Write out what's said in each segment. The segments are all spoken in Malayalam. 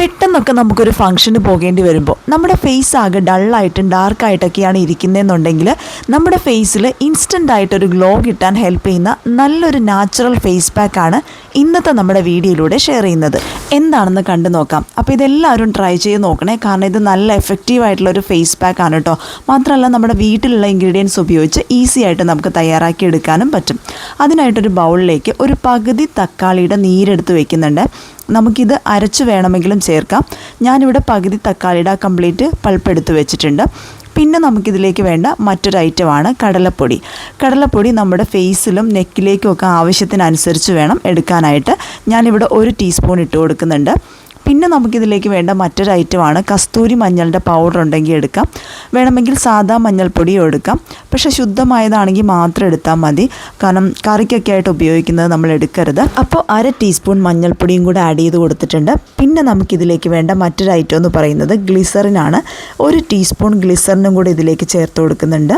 പെട്ടെന്നൊക്കെ നമുക്കൊരു ഫംഗ്ഷന് പോകേണ്ടി വരുമ്പോൾ നമ്മുടെ ഫേസ് ആകെ ഡള്ളായിട്ടും ഡാർക്കായിട്ടൊക്കെയാണ് ഇരിക്കുന്നതെന്നുണ്ടെങ്കിൽ നമ്മുടെ ഫേസിൽ ഇൻസ്റ്റന്റ് ആയിട്ടൊരു ഗ്ലോ കിട്ടാൻ ഹെൽപ്പ് ചെയ്യുന്ന നല്ലൊരു നാച്ചുറൽ ഫേസ് പാക്കാണ് ഇന്നത്തെ നമ്മുടെ വീഡിയോയിലൂടെ ഷെയർ ചെയ്യുന്നത്. എന്താണെന്ന് കണ്ടു നോക്കാം. അപ്പോൾ ഇതെല്ലാവരും ട്രൈ ചെയ്ത് നോക്കണേ. കാരണം ഇത് നല്ല എഫക്റ്റീവ് ആയിട്ടുള്ള ഒരു ഫേസ് പാക്കാണ് കേട്ടോ മാത്രമല്ല നമ്മുടെ വീട്ടിലുള്ള ഇൻഗ്രീഡിയൻസ് ഉപയോഗിച്ച് ഈസി ആയിട്ട് നമുക്ക് തയ്യാറാക്കി എടുക്കാനും പറ്റും. അതിനായിട്ടൊരു ബൗളിലേക്ക് ഒരു പകുതി തക്കാളിയുടെ നീരെടുത്ത് വെക്കുന്നുണ്ട്. നമുക്കിത് അരച്ച് വേണമെങ്കിലും ചേർക്കാം. ഞാനിവിടെ പകുതി തക്കാളിയുടെ കംപ്ലീറ്റ് പൾപ്പെടുത്ത് വെച്ചിട്ടുണ്ട്. പിന്നെ നമുക്കിതിലേക്ക് വേണ്ട മറ്റൊരു ഐറ്റമാണ് കടലപ്പൊടി. കടലപ്പൊടി നമ്മുടെ ഫേസിലും നെക്കിലേക്കും ഒക്കെ ആവശ്യത്തിനനുസരിച്ച് വേണം എടുക്കാനായിട്ട്. ഞാനിവിടെ ഒരു ടീസ്പൂൺ ഇട്ട് കൊടുക്കുന്നുണ്ട്. പിന്നെ നമുക്കിതിലേക്ക് വേണ്ട മറ്റൊരു ഐറ്റമാണ് കസ്തൂരി മഞ്ഞളുടെ പൗഡർ ഉണ്ടെങ്കിൽ എടുക്കാം. വേണമെങ്കിൽ സാധാ മഞ്ഞൾപ്പൊടിയും എടുക്കാം. പക്ഷേ ശുദ്ധമായതാണെങ്കിൽ മാത്രം എടുത്താൽ മതി. കാരണം കറിക്കൊക്കെ ആയിട്ട് ഉപയോഗിക്കുന്നത് നമ്മൾ എടുക്കരുത്. അപ്പോൾ അര ടീസ്പൂൺ മഞ്ഞൾപ്പൊടിയും കൂടെ ആഡ് ചെയ്ത് കൊടുത്തിട്ടുണ്ട്. പിന്നെ നമുക്കിതിലേക്ക് വേണ്ട മറ്റൊരു ഐറ്റം എന്ന് പറയുന്നത് ഗ്ലിസറിനാണ് ഒരു ടീസ്പൂൺ ഗ്ലിസറിനും കൂടെ ഇതിലേക്ക് ചേർത്ത് കൊടുക്കുന്നുണ്ട്.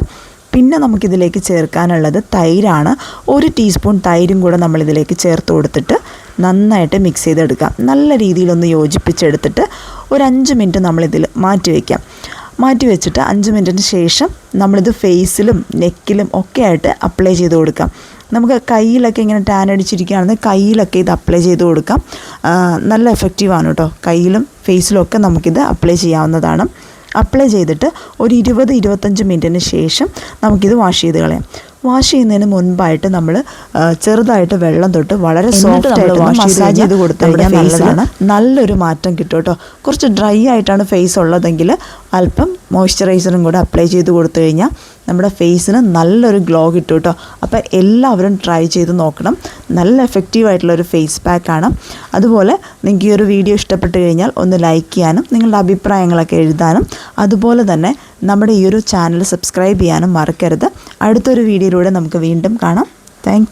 പിന്നെ നമുക്കിതിലേക്ക് ചേർക്കാനുള്ളത് തൈരാണ്. ഒരു ടീസ്പൂൺ തൈരും കൂടെ നമ്മളിതിലേക്ക് ചേർത്ത് കൊടുത്തിട്ട് നന്നായിട്ട് മിക്സ് ചെയ്തെടുക്കാം. നല്ല രീതിയിലൊന്ന് യോജിപ്പിച്ചെടുത്തിട്ട് ഒരു അഞ്ച് മിനിറ്റ് നമ്മളിതിൽ മാറ്റി വയ്ക്കാം മാറ്റി വെച്ചിട്ട് അഞ്ച് മിനിറ്റിന് ശേഷം നമ്മളിത് ഫേസിലും നെക്കിലും ഒക്കെ ആയിട്ട് അപ്ലൈ ചെയ്ത് കൊടുക്കാം. നമുക്ക് കയ്യിലൊക്കെ ഇങ്ങനെ ടാൻ അടിച്ചിരിക്കുകയാണെങ്കിൽ കയ്യിലൊക്കെ ഇത് അപ്ലൈ ചെയ്ത് കൊടുക്കാം. നല്ല എഫക്റ്റീവാണ് കേട്ടോ കയ്യിലും ഫേസിലും ഒക്കെ നമുക്കിത് അപ്ലൈ ചെയ്യാവുന്നതാണ്. അപ്ലൈ ചെയ്തിട്ട് ഒരു ഇരുപത് ഇരുപത്തഞ്ച് മിനിറ്റിന് ശേഷം നമുക്കിത് വാഷ് ചെയ്ത് കളയാം. വാഷ് ചെയ്യുന്നതിന് മുൻപായിട്ട് നമ്മൾ ചെറുതായിട്ട് വെള്ളം തൊട്ട് വളരെ സോഫ്റ്റ് ആയിട്ട് മസാജ് ചെയ്ത് കൊടുത്തു കഴിഞ്ഞാൽ നല്ലതാണ്. നല്ലൊരു മാറ്റം കിട്ടും കേട്ടോ. കുറച്ച് ഡ്രൈ ആയിട്ടാണ് ഫേസ് ഉള്ളതെങ്കിൽ അല്പം മോയ്സ്ചറൈസറും കൂടെ അപ്ലൈ ചെയ്ത് കൊടുത്തു കഴിഞ്ഞാൽ നമ്മുടെ ഫേസിന് നല്ലൊരു ഗ്ലോ കിട്ടും കേട്ടോ. അപ്പോൾ എല്ലാവരും ട്രൈ ചെയ്ത് നോക്കണം. നല്ല എഫക്റ്റീവ് ആയിട്ടുള്ള ഒരു ഫേസ് പാക്കാണ് അതുപോലെ നിങ്ങൾക്ക് ഈ ഒരു വീഡിയോ ഇഷ്ടപ്പെട്ട് കഴിഞ്ഞാൽ ഒന്ന് ലൈക്ക് ചെയ്യാനും നിങ്ങളുടെ അഭിപ്രായങ്ങളൊക്കെ എഴുതാനും അതുപോലെ തന്നെ നമ്മുടെ ഈ ഒരു ചാനൽ സബ്സ്ക്രൈബ് ചെയ്യാനും മറക്കരുത്. അടുത്തൊരു വീഡിയോയിലൂടെ നമുക്ക് വീണ്ടും കാണാം. താങ്ക്